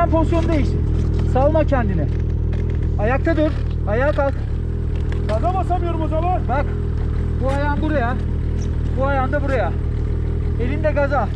hemen pozisyonu değiştir. Salma kendini. Ayakta dur. Ayağa kalk. Gaza basamıyorum o zaman. Bak. Bu ayağın buraya. Bu ayağın da buraya. Elin de gaza.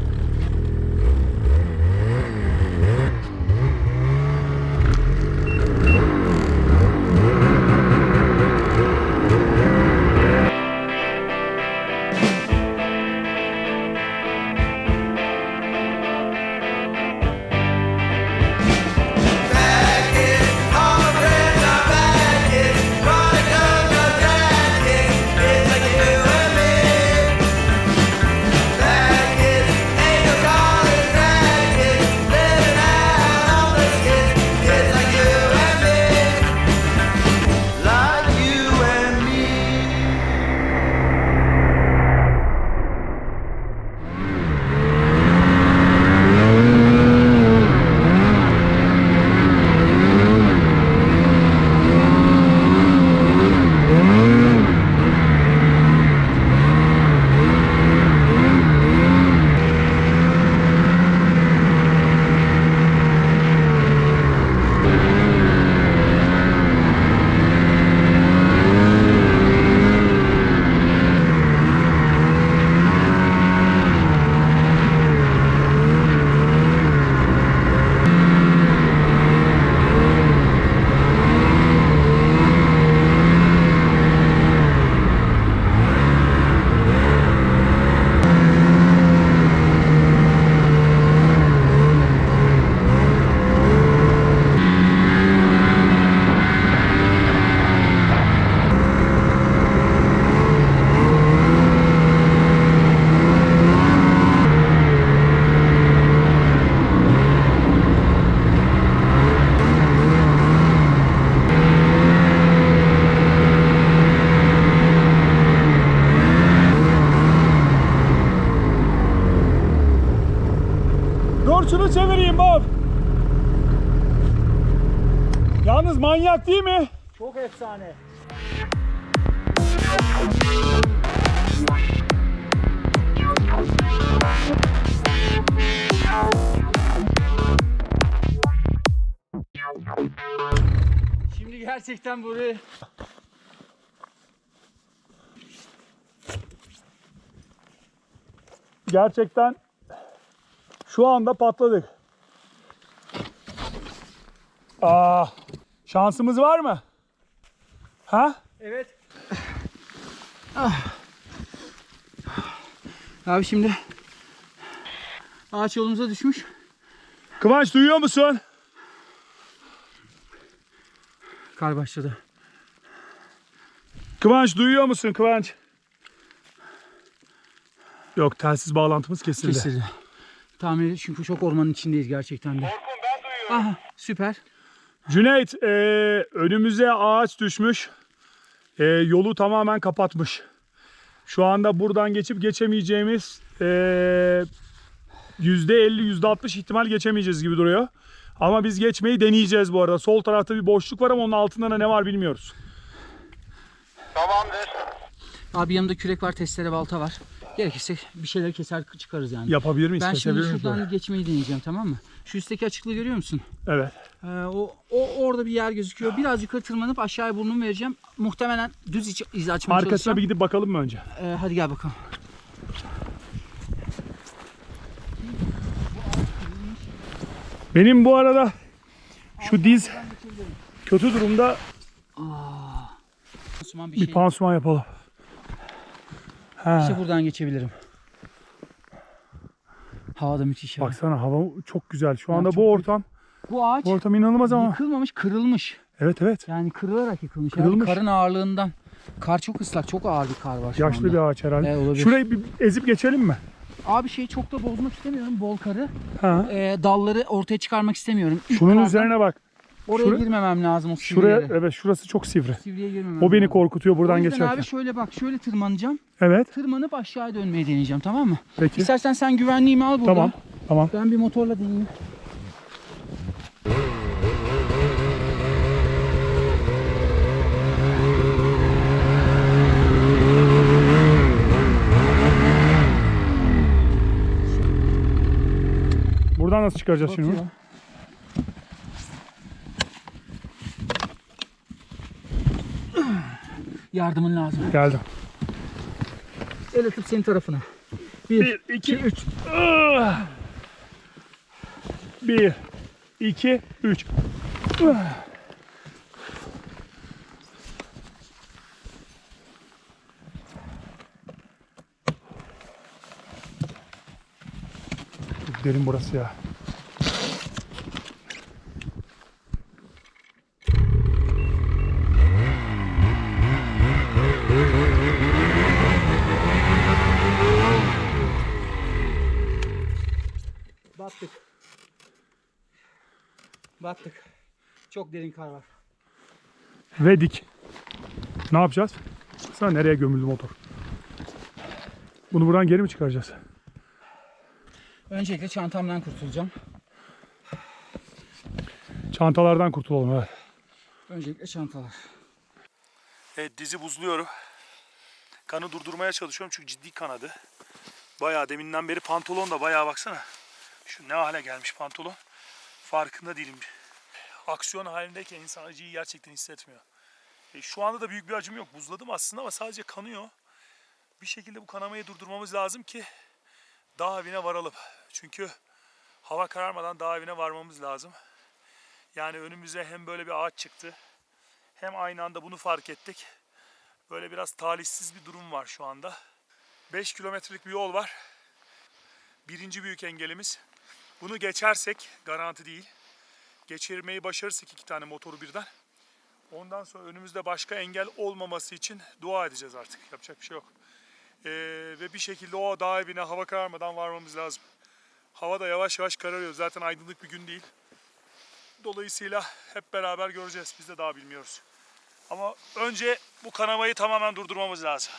Şunu çevireyim Bob. Yalnız manyak değil mi? Çok efsane. Şimdi gerçekten burayı Gerçekten şu anda patladık. Aa, şansımız var mı? Ha? Evet. Ah. Abi şimdi ağaç yolumuza düşmüş. Kıvanç duyuyor musun? Kar başladı. Kıvanç duyuyor musun Kıvanç? Yok telsiz bağlantımız kesildi. Kesildi. Tahmin ediyorum çünkü çok ormanın içindeyiz gerçekten de. Aha süper. Cüneyt e, önümüze ağaç düşmüş. E, yolu tamamen kapatmış. Şu anda buradan geçip geçemeyeceğimiz e, %50 %60 ihtimal geçemeyeceğiz gibi duruyor. Ama biz geçmeyi deneyeceğiz bu arada. Sol tarafta bir boşluk var ama onun altında da ne var bilmiyoruz. Tamamdır. Abi yanımda kürek var, testere, balta var. Gerekirse bir şeyler keser çıkarız yani. Yapabilir miyiz? ben şimdi miyiz şuradan böyle? geçmeyi deneyeceğim tamam mı? Şu üstteki açıklığı görüyor musun? Evet. Ee, o, o orada bir yer gözüküyor. Biraz yukarı tırmanıp aşağıya burnumu vereceğim. Muhtemelen düz iç, iz açmaya Arkasına çalışacağım. bir gidip bakalım mı önce? Ee, hadi gel bakalım. Benim bu arada şu diz kötü durumda Osman bir bir şey. pansuman yapalım. Ha. İşte buradan geçebilirim. Hava da müthiş ya. Baksana hava çok güzel. Şu anda çok bu ortam Bu ağaç bu ortam inanılmaz ama. yıkılmamış, kırılmış. Evet evet. Yani kırılarak yıkılmış. Kırılmış. Yani karın ağırlığından. Kar çok ıslak, çok ağır bir kar var şu Yaşlı anda. bir ağaç herhalde. Evet, olabilir. Şurayı bir ezip geçelim mi? Abi şey çok da bozmak istemiyorum bol karı. Ha. Ee, dalları ortaya çıkarmak istemiyorum. İlk Şunun kardan üzerine bak. Oraya şura- girmemem lazım o sivri Şuraya yere. evet şurası çok sivri. Sivriye girmemem O beni lazım. korkutuyor O buradan yüzden geçerken. abi şöyle bak şöyle tırmanacağım. Evet. Tırmanıp aşağıya dönmeyi deneyeceğim tamam mı? Peki. İstersen sen güvenliğimi al burada. Tamam. Tamam. Ben bir motorla deneyeyim. nasıl çıkaracağız şimdi? Yardımın lazım. Geldim. El atıp senin tarafına. Bir, Bir, iki, iki, üç. Ah! Bir, iki, üç. Ah! Derin burası ya. Battık. Battık. Çok derin kar var. Ve dik. Ne yapacağız? Sana nereye gömüldü motor? Bunu buradan geri mi çıkaracağız? Öncelikle çantamdan kurtulacağım. Çantalardan kurtulalım evet. Öncelikle çantalar. Evet dizi buzluyorum. Kanı durdurmaya çalışıyorum çünkü ciddi kanadı. Bayağı deminden beri pantolon da bayağı baksana. Şu ne hale gelmiş pantolon. Farkında değilim. Aksiyon halindeyken insan acıyı gerçekten hissetmiyor. E, şu anda da büyük bir acım yok. Buzladım aslında ama sadece kanıyor. Bir şekilde bu kanamayı durdurmamız lazım ki dağ evine varalım. Çünkü hava kararmadan dağ evine varmamız lazım. Yani önümüze hem böyle bir ağaç çıktı hem aynı anda bunu fark ettik. Böyle biraz talihsiz bir durum var şu anda. 5 kilometrelik bir yol var. Birinci büyük engelimiz. Bunu geçersek garanti değil. Geçirmeyi başarırsak iki tane motoru birden. Ondan sonra önümüzde başka engel olmaması için dua edeceğiz artık. Yapacak bir şey yok. Ee, ve bir şekilde o dağ evine hava kararmadan varmamız lazım. Hava da yavaş yavaş kararıyor. Zaten aydınlık bir gün değil. Dolayısıyla hep beraber göreceğiz. Biz de daha bilmiyoruz. Ama önce bu kanamayı tamamen durdurmamız lazım.